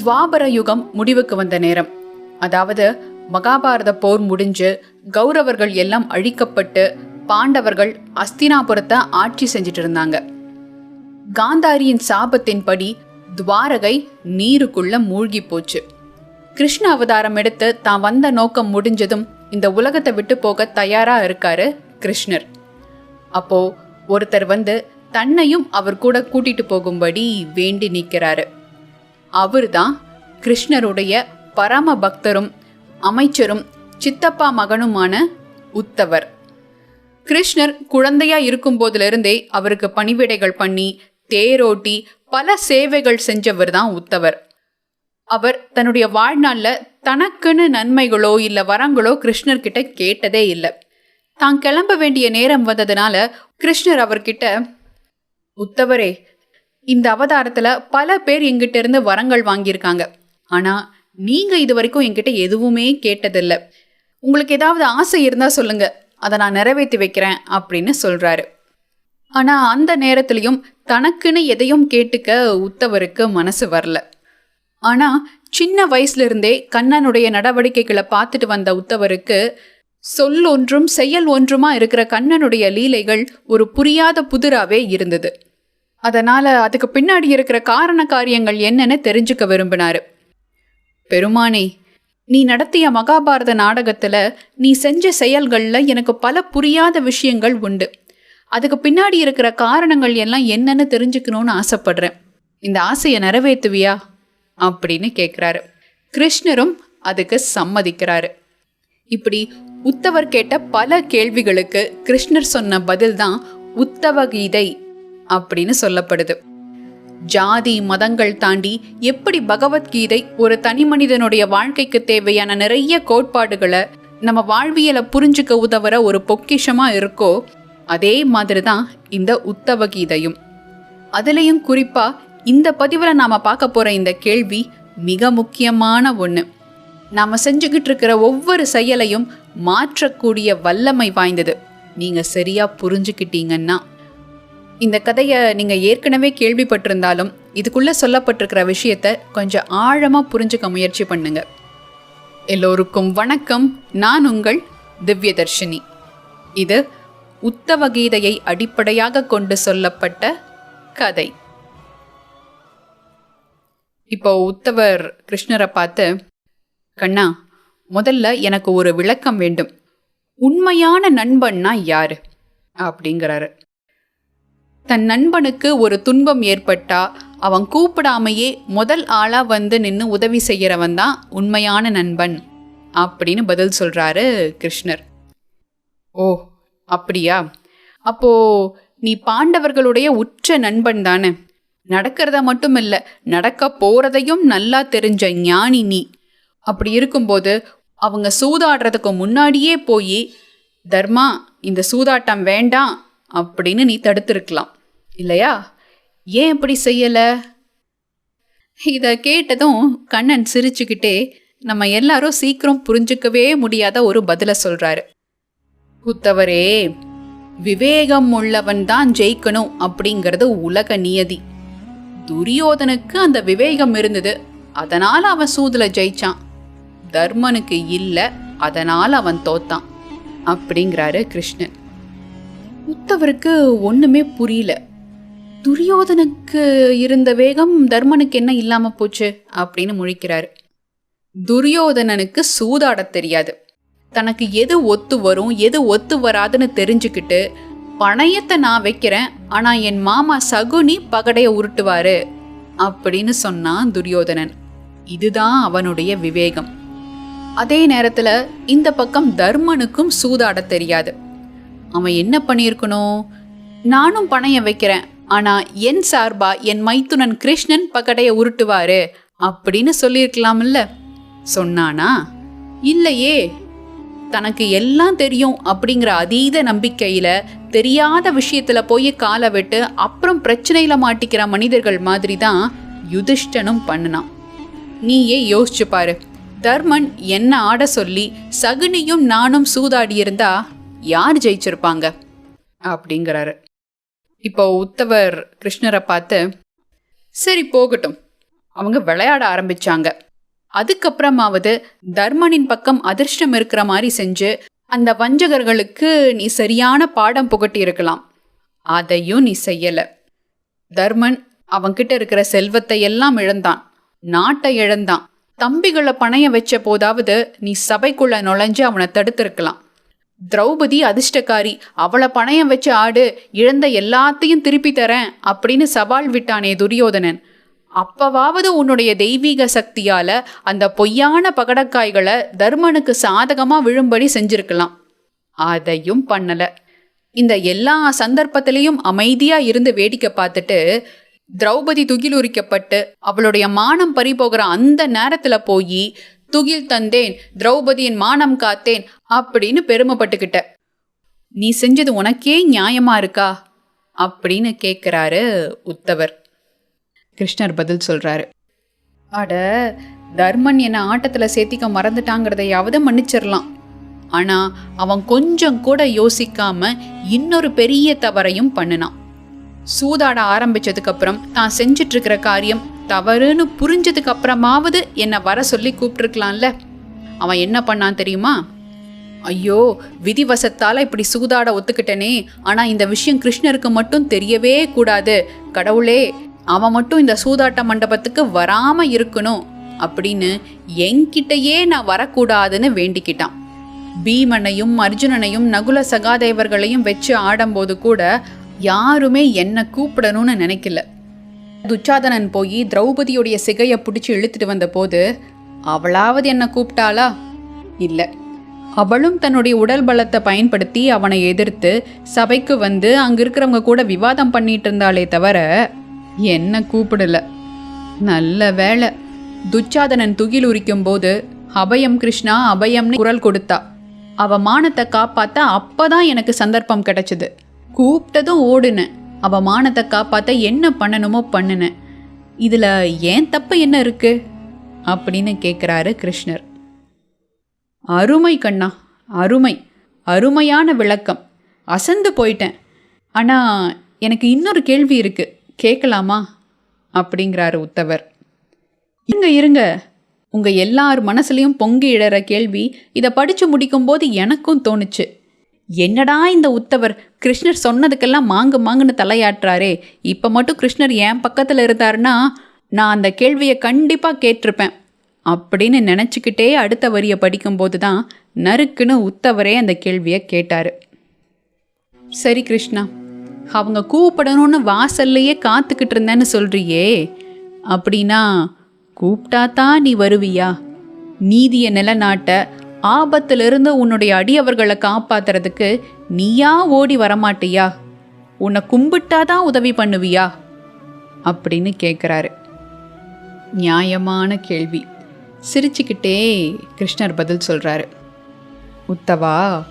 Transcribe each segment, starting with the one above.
துவாபர யுகம் முடிவுக்கு வந்த நேரம். அதாவது மகாபாரத போர் முடிஞ்சு கௌரவர்கள் எல்லாம் அழிக்கப்பட்டு பாண்டவர்கள் அஸ்தினாபுரத்தை ஆட்சி செஞ்சுட்டு இருந்தாங்க காந்தாரியின் சாபத்தின்படி துவாரகை நீருக்குள்ள மூழ்கி போச்சு. கிருஷ்ண அவதாரம் எடுத்து தான் வந்த நோக்கம் முடிஞ்சதும் இந்த உலகத்தை விட்டு போக தயாரா இருக்காரு கிருஷ்ணர். அப்போ ஒருத்தர் வந்து தன்னையும் அவர் கூட கூட்டிட்டு போகும்படி வேண்டி நிற்கிறாரு. அவர்தான் கிருஷ்ணருடைய பரம பக்தரும் அமைச்சரும் சித்தப்பா மகனுமான உத்தவர். கிருஷ்ணர் குழந்தையா இருக்கும் போதிலிருந்தே அவருக்கு பணிவிடைகள் பண்ணி தேரோட்டி பல சேவைகள் செஞ்சவர் தான் உத்தவர். அவர் தன்னுடைய வாழ்நாளில் தனக்குன்னு நன்மைகளோ இல்லை வரங்களோ கிருஷ்ணர்கிட்ட கேட்டதே இல்லை. தான் கிளம்ப வேண்டிய நேரம் வந்ததுனால கிருஷ்ணர் அவர்கிட்ட உத்தவரே இந்த அவதாரத்துல பல பேர் எங்கிட்ட இருந்து வரங்கள் வாங்கியிருக்காங்க. ஆனா நீங்க இது வரைக்கும் என்கிட்ட எதுவுமே கேட்டதில்லை. உங்களுக்கு ஏதாவது ஆசை இருந்தா சொல்லுங்க. அதை நான் நிறைவேற்றி வைக்கிறேன் அப்படின்னு சொல்றாரு. ஆனா அந்த நேரத்திலையும் தனக்குன்னு எதையும் கேட்டுக்க உத்தவருக்கு மனசு வரல. ஆனா சின்ன வயசுல இருந்தே கண்ணனுடைய நடவடிக்கைகளை பார்த்துட்டு வந்த உத்தவருக்கு சொல் ஒன்றும் செயல் ஒன்றுமா இருக்கிற கண்ணனுடைய லீலைகள் ஒரு புரியாத புதிராவே இருந்தது. அதனால் அதுக்கு பின்னாடி இருக்கிற காரண காரியங்கள் என்னன்னு தெரிஞ்சுக்க விரும்பினாரு. பெருமானே நீ நடத்திய மகாபாரத நாடகத்தில் நீ செஞ்ச செயல்களில் எனக்கு பல புரியாத விஷயங்கள் உண்டு. அதுக்கு பின்னாடி இருக்கிற காரணங்கள் எல்லாம் என்னன்னு தெரிஞ்சுக்கணும்னு ஆசைப்படுறேன். இந்த ஆசையை நிறைவேற்றுவியா அப்படின்னு கேட்குறாரு கிருஷ்ணரும் அதுக்கு சம்மதிக்கிறாரு. இப்படி உத்தவர் கேட்ட பல கேள்விகளுக்கு கிருஷ்ணர் சொன்ன பதில் தான் உத்தவ கீதை அப்படின்னு சொல்லப்படுது. ஜாதி மதங்கள் தாண்டி எப்படி பகவத்கீதை ஒரு தனி மனிதனுடைய வாழ்க்கைக்கு தேவையான நிறைய கோட்பாடுகளை நம்ம வாழ்வியலை புரிஞ்சுக்க உதவுற ஒரு பொக்கிஷமா இருக்கோ அதே மாதிரி தான் இந்த உத்தவ கீதையும். அதுலேயும் குறிப்பா இந்த பதிவில் நாம பார்க்க போற இந்த கேள்வி மிக முக்கியமான ஒன்று நாம் செஞ்சுக்கிட்டு இருக்கிற ஒவ்வொரு செயலையும் மாற்றக்கூடிய வல்லமை வாய்ந்தது. நீங்கள் சரியாக புரிஞ்சுக்கிட்டீங்கன்னா. இந்த கதையை நீங்கள் ஏற்கனவே கேள்விப்பட்டிருந்தாலும் இதுக்குள்ளே சொல்லப்பட்டிருக்கிற விஷயத்த கொஞ்சம் ஆழமாக புரிஞ்சுக்க முயற்சி பண்ணுங்க. எல்லோருக்கும் வணக்கம். நான் உங்கள் திவ்யதர்ஷினி. இது உத்தவ கீதையை அடிப்படையாக கொண்டு சொல்லப்பட்ட கதை. இப்போ உத்தவர் கிருஷ்ணரை பார்த்து கண்ணா முதல்ல எனக்கு ஒரு விளக்கம் வேண்டும். உண்மையான நண்பன்னா யாரு? அப்படிங்கிறாரு. தன் நண்பனுக்கு ஒரு துன்பம் ஏற்பட்டா அவன் கூப்பிடாமையே முதல் ஆளா வந்து நின்று உதவி செய்யறவன் தான் உண்மையான நண்பன் அப்படின்னு பதில் சொல்றாரு கிருஷ்ணர். ஓ அப்படியா? அப்போ நீ பாண்டவர்களுடைய உற்ற நண்பன் தானே? நடக்கிறத மட்டும் இல்லை நடக்க போறதையும் நல்லா தெரிஞ்ச ஞானி நீ. அப்படி இருக்கும்போது அவங்க சூதாடுறதுக்கு முன்னாடியே போய் தர்மா இந்த சூதாட்டம் வேண்டாம் அப்படின்னு நீ தடுத்திருக்கலாம். இல்லையா? ஏன் இப்படி செய்யலை? இதை கேட்டதும் கண்ணன் சிரிச்சுக்கிட்டே நம்ம எல்லாரும் சீக்கிரம் புரிஞ்சுக்கவே முடியாத ஒரு பதிலை சொல்றாரு. குத்தவரே விவேகம் உள்ளவன் தான் ஜெயிக்கணும் அப்படிங்கிறது உலக நியதி. துரியோதனுக்கு அந்த விவேகம் இருந்தது. அதனால அவன் சூதுல ஜெயிச்சான். தர்மனுக்கு இல்லை அதனால் அவன் தோத்தான் அப்படிங்கிறாரு கிருஷ்ணன். உத்தவருக்கு ஒன்றுமே புரியல. துரியோதனுக்கு இருந்த வேகம் தர்மனுக்கு என்ன இல்லாமல் போச்சு அப்படின்னு முழிக்கிறாரு. துரியோதனனுக்கு சூதாடத் தெரியாது. தனக்கு எது ஒத்து வரும் எது ஒத்து வராதுன்னு தெரிஞ்சுக்கிட்டு பணையத்தை நான் வைக்கிறேன் ஆனால் என் மாமா சகுனி பகடையை உருட்டுவாரு அப்படின்னு சொன்னான் துரியோதனன். இதுதான் அவனுடைய விவேகம். அதே நேரத்தில் இந்த பக்கம் தர்மனுக்கும் சூதாட தெரியாது. அவன் என்ன பண்ணியிருக்கணும்? நானும் பணையம் வைக்கிறேன். ஆனால் என் சார்பா என் மைத்துனன் கிருஷ்ணன் பக்கடையை உருட்டுவாரு அப்படின்னு சொல்லியிருக்கலாம்ல. சொன்னானா? இல்லையே. தனக்கு எல்லாம் தெரியும் அப்படிங்கிற அதீத நம்பிக்கையில் தெரியாத விஷயத்தில் போய் காலை விட்டு அப்புறம் பிரச்சனையில் மாட்டிக்கிற மனிதர்கள் மாதிரி தான் யுதிஷ்டனும் பண்ணினான். நீயே யோசிச்சு பாரு. தர்மன் என்ன ஆட சொல்லி சகுனியும் நானும் சூதாடியிருந்தா யார் ஜெயிச்சிருப்பாங்க? அப்படிங்கிறாரு. இப்போ உத்தவர் கிருஷ்ணரை பார்த்து சரி போகட்டும். அவங்க விளையாட ஆரம்பிச்சாங்க. அதுக்கப்புறமாவது தர்மனின் பக்கம் அதிர்ஷ்டம் இருக்கிற மாதிரி செஞ்சு அந்த வஞ்சகர்களுக்கு நீ சரியான பாடம் புகட்டி இருக்கலாம். அதையும் நீ செய்யல. தர்மன் அவன்கிட்ட இருக்கிற செல்வத்தை எல்லாம் இழந்தான். நாட்டை இழந்தான். தம்பிகளை பணைய வச்ச போதாவது நீ சபைக்குள்ள நுழைஞ்சு அவனை தடுத்திருக்கலாம். திரௌபதி அதிர்ஷ்டக்காரி அவளை பணையம் வச்ச ஆடு இழந்த எல்லாத்தையும் திருப்பி தரேன் அப்படின்னு சவால் விட்டானே துரியோதனன். அப்பவாவது உன்னுடைய தெய்வீக சக்தியால அந்த பொய்யான பகடக்காய்களை தர்மனுக்கு சாதகமா விழும்படி செஞ்சிருக்கலாம். அதையும் பண்ணல. இந்த எல்லா சந்தர்ப்பத்திலையும் அமைதியா இருந்து வேடிக்கை பார்த்துட்டு திரௌபதி துகிலுரிக்கப்பட்டு அவளுடைய மானம் பறிபோகிற அந்த நேரத்துல போய் துகில் தந்தேன் திரௌபதியின் மானம் காத்தேன் அப்படின்னு பெருமைப்பட்டுக்கிட்ட. நீ செஞ்சது உனக்கே நியாயமா இருக்கா? அப்படின்னு கேட்குறாரு உத்தவர். கிருஷ்ணர் பதில் சொல்றாரு. அட தர்மன் என்னை ஆட்டத்தில் சேர்த்திக்க மறந்துட்டாங்கிறதையாவது மன்னிச்சிடலாம் ஆனால் அவன் கொஞ்சம் கூட யோசிக்காம இன்னொரு பெரிய தவறையும் பண்ணினான். சூதாட ஆரம்பிச்சதுக்கு அப்புறம் தான் செஞ்சிட்டு இருக்கிற காரியம் தவறுன்னு புரிஞ்சதுக்கு அப்புறமாவது என்னை வர சொல்லி கூப்பிட்டுருக்கலாம்ல அவன் என்ன பண்ணான் தெரியுமா? ஐயோ விதிவசத்தால் இப்படி சூதாட ஒத்துக்கிட்டனே. ஆனால் இந்த விஷயம் கிருஷ்ணருக்கு மட்டும் தெரியவே கூடாது. கடவுளே அவன் மட்டும் இந்த சூதாட்ட மண்டபத்துக்கு வராமல் இருக்கணும் அப்படின்னு என்கிட்டயே நான் வரக்கூடாதுன்னு வேண்டிக்கிட்டான். பீமனையும் அர்ஜுனனையும் நகுல சகாதேவர்களையும் வச்சு ஆடும்போது கூட யாருமே என்னை கூப்பிடணும்னு நினைக்கல. துச்சாதனன் போய் திரௌபதியுடைய சிகையை பிடிச்சி இழுத்துட்டு வந்தபோது அவளாவது என்னை கூப்பிட்டாளா? இல்லை. அவளும் தன்னுடைய உடல் பலத்தை பயன்படுத்தி அவனை எதிர்த்து சபைக்கு வந்து அங்கே இருக்கிறவங்க கூட விவாதம் பண்ணிட்டு இருந்தாளே தவிர என்ன கூப்பிடல. நல்ல வேளை. துச்சாதனன் துகில் உரிக்கும் போது அபயம் கிருஷ்ணா அபயம்னு குரல் கொடுத்தா. அவ மானத்தை காப்பாத்த அப்பதான் எனக்கு சந்தர்ப்பம் கிடைச்சது. கூப்பிட்டதும் ஓடுனேன். அவமானத்தை காப்பாத்த என்ன பண்ணணுமோ பண்ணுனேன் இதுல ஏன் தப்பு என்ன இருக்கு? அப்படின்னு கேட்குறாரு கிருஷ்ணர். அருமை கண்ணா அருமை. அருமையான விளக்கம். அசந்து போயிட்டேன். ஆனால் எனக்கு இன்னொரு கேள்வி இருக்கு. கேட்கலாமா அப்படிங்கிறாரு உத்தவர். இருங்க இருங்க. உங்கள் எல்லார் மனசுலையும் பொங்கி இழற கேள்வி இதை படித்து முடிக்கும்போது எனக்கும் தோணுச்சு. என்னடா இந்த உத்தவர்? கிருஷ்ணர் சொன்னதுக்கெல்லாம் மாங்கு மாங்குன்னு தலையாட்டுறாரே. இப்போ மட்டும் கிருஷ்ணர் என் பக்கத்தில் இருந்தாருன்னா நான் அந்த கேள்வியை கண்டிப்பாக கேட்டிருப்பேன். அப்படின்னு நினச்சிக்கிட்டே அடுத்த வரியை படிக்கும்போது தான் நறுக்குன்னு உத்தவரே அந்த கேள்வியை கேட்டார். சரி கிருஷ்ணா அவங்க கூப்பிடணும்னு வாசல்லையே காத்துக்கிட்டு இருந்தேன்னு சொல்கிறியே அப்படின்னா கூப்பிட்டா தான் நீ வருவியா? நீதியை நிலநாட்ட ஆபத்திலிருந்து உன்னுடைய அடியவர்களை காப்பாத்துறதுக்கு நீயா ஓடி வரமாட்டியா? உன்னை கும்பிட்டாதான் உதவி பண்ணுவியா? அப்படின்னு கேட்குறாரு நியாயமான கேள்வி. சிரிச்சுக்கிட்டே கிருஷ்ணர் பதில் சொல்கிறாரு உத்தவா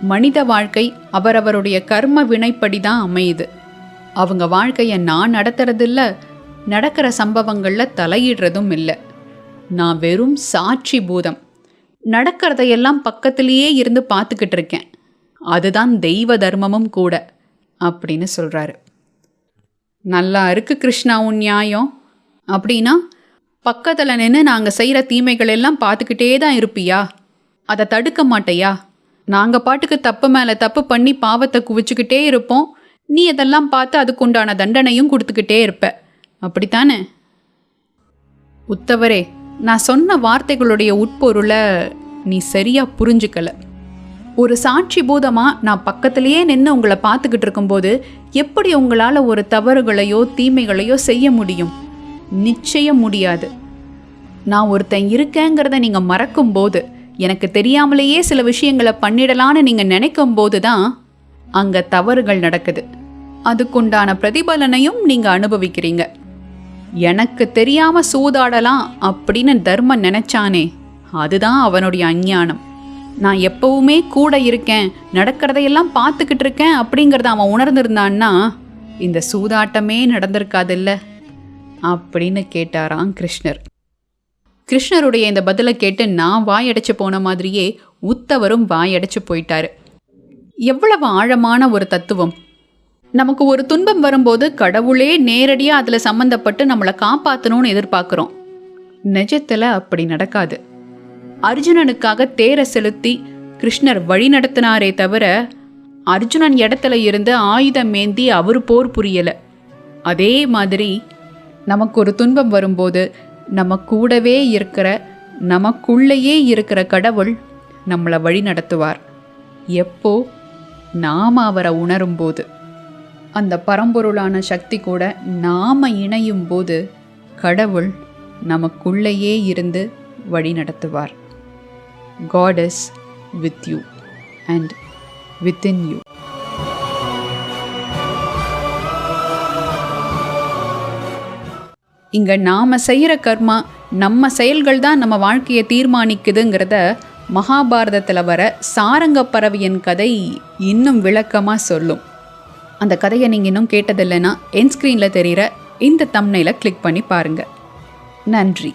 மனித வாழ்க்கை அவரவருடைய கர்ம வினைப்படி தான் அமையுது. அவங்க வாழ்க்கையை நான் நடத்துறதில்ல நடக்கிற சம்பவங்களில் தலையிடுறதும் இல்லை. நான் வெறும் சாட்சி பூதம். நடக்கிறதையெல்லாம் பக்கத்திலேயே இருந்து பார்த்துக்கிட்டு இருக்கேன். அதுதான் தெய்வ தர்மமும் கூட அப்படின்னு சொல்கிறாரு நல்லா இருக்கு கிருஷ்ணா உன் நியாயம். அப்படின்னா பக்கத்தில் நின்று நாங்கள் செய்கிற தீமைகள் எல்லாம் பார்த்துக்கிட்டே தான் இருப்பியா? அதை தடுக்க மாட்டையா? நாங்கள் பாட்டுக்கு தப்பு மேலே தப்பு பண்ணி பாவத்தை குவிச்சுக்கிட்டே இருப்போம். நீ அதெல்லாம் பார்த்து அதுக்குண்டான தண்டனையும் கொடுத்துக்கிட்டே இருப்ப. அப்படித்தானே? உத்தவரே நான் சொன்ன வார்த்தைகளுடைய உட்பொருளை நீ சரியாக புரிஞ்சுக்கல. ஒரு சாட்சி பூதமாக நான் பக்கத்துலேயே நின்று உங்களை பார்த்துக்கிட்டு இருக்கும்போது எப்படி உங்களால் ஒரு தவறுகளையோ தீமைகளையோ செய்ய முடியும்? நிச்சயம் முடியாது. நான் ஒருத்தன் இருக்கேங்கிறத நீங்கள் மறக்கும்போது எனக்கு தெரியாமலேயே சில விஷயங்களை பண்ணிடலான்னு நீங்கள் நினைக்கும் போது தான் அங்கே தவறுகள் நடக்குது. அதுக்குண்டான பிரதிபலனையும் நீங்கள் அனுபவிக்கிறீங்க. எனக்கு தெரியாம சூதாடலாம் அப்படின்னு தர்மன் நினைச்சானே. அதுதான் அவனுடைய அஞ்ஞானம். நான் எப்பவுமே கூட இருக்கேன் நடக்கிறதையெல்லாம் பார்த்துக்கிட்டு இருக்கேன் அப்படிங்கிறத அவன் உணர்ந்திருந்தான்னா இந்த சூதாட்டமே நடந்திருக்காதில்ல? அப்படின்னு கேட்டாராம் கிருஷ்ணர். கிருஷ்ணருடைய இந்த பதிலை கேட்டு நான் வாயடைச்சு போன மாதிரியே உத்தவரும் வாயடைச்சு போயிட்டாரு. எவ்வளவு ஆழமான ஒரு தத்துவம். நமக்கு ஒரு துன்பம் வரும்போது கடவுளே நேரடியாக அதில் சம்மந்தப்பட்டு நம்மளை காப்பாற்றணும்னு எதிர்பார்க்குறோம். நிஜத்தில் அப்படி நடக்காது. அர்ஜுனனுக்காக தேரை செலுத்தி கிருஷ்ணர் வழி நடத்தினாரே தவிர அர்ஜுனன் இடத்துல இருந்து ஆயுதம் மேந்தி அவர் போர் புரியலை. அதே மாதிரி நமக்கு ஒரு துன்பம் வரும்போது நம்ம கூடவே இருக்கிற நமக்குள்ளேயே இருக்கிற கடவுள் நம்மளை வழி நடத்துவார். எப்போ? நாம் அவரை உணரும்போது. அந்த பரம்பொருளான சக்தி கூட நாம் இணையும் போது கடவுள் நமக்குள்ளேயே இருந்து வழி நடத்துவார் God is with you and within you. இங்க நாம கர்மா நம்ம செயல்கள் தான் நம்ம வாழ்க்கையை தீர்மானிக்குதுங்கிறத மகாபாரதத்தில் வர சாரங்க பறவையின் கதை இன்னும் விளக்கமாக சொல்லும் அந்த கதையை நீங்கள் இன்னும் கேட்டதில்லைன்னா என் ஸ்க்ரீனில் தெரிகிற இந்த தம்னையில் கிளிக் பண்ணி பாருங்கள் நன்றி.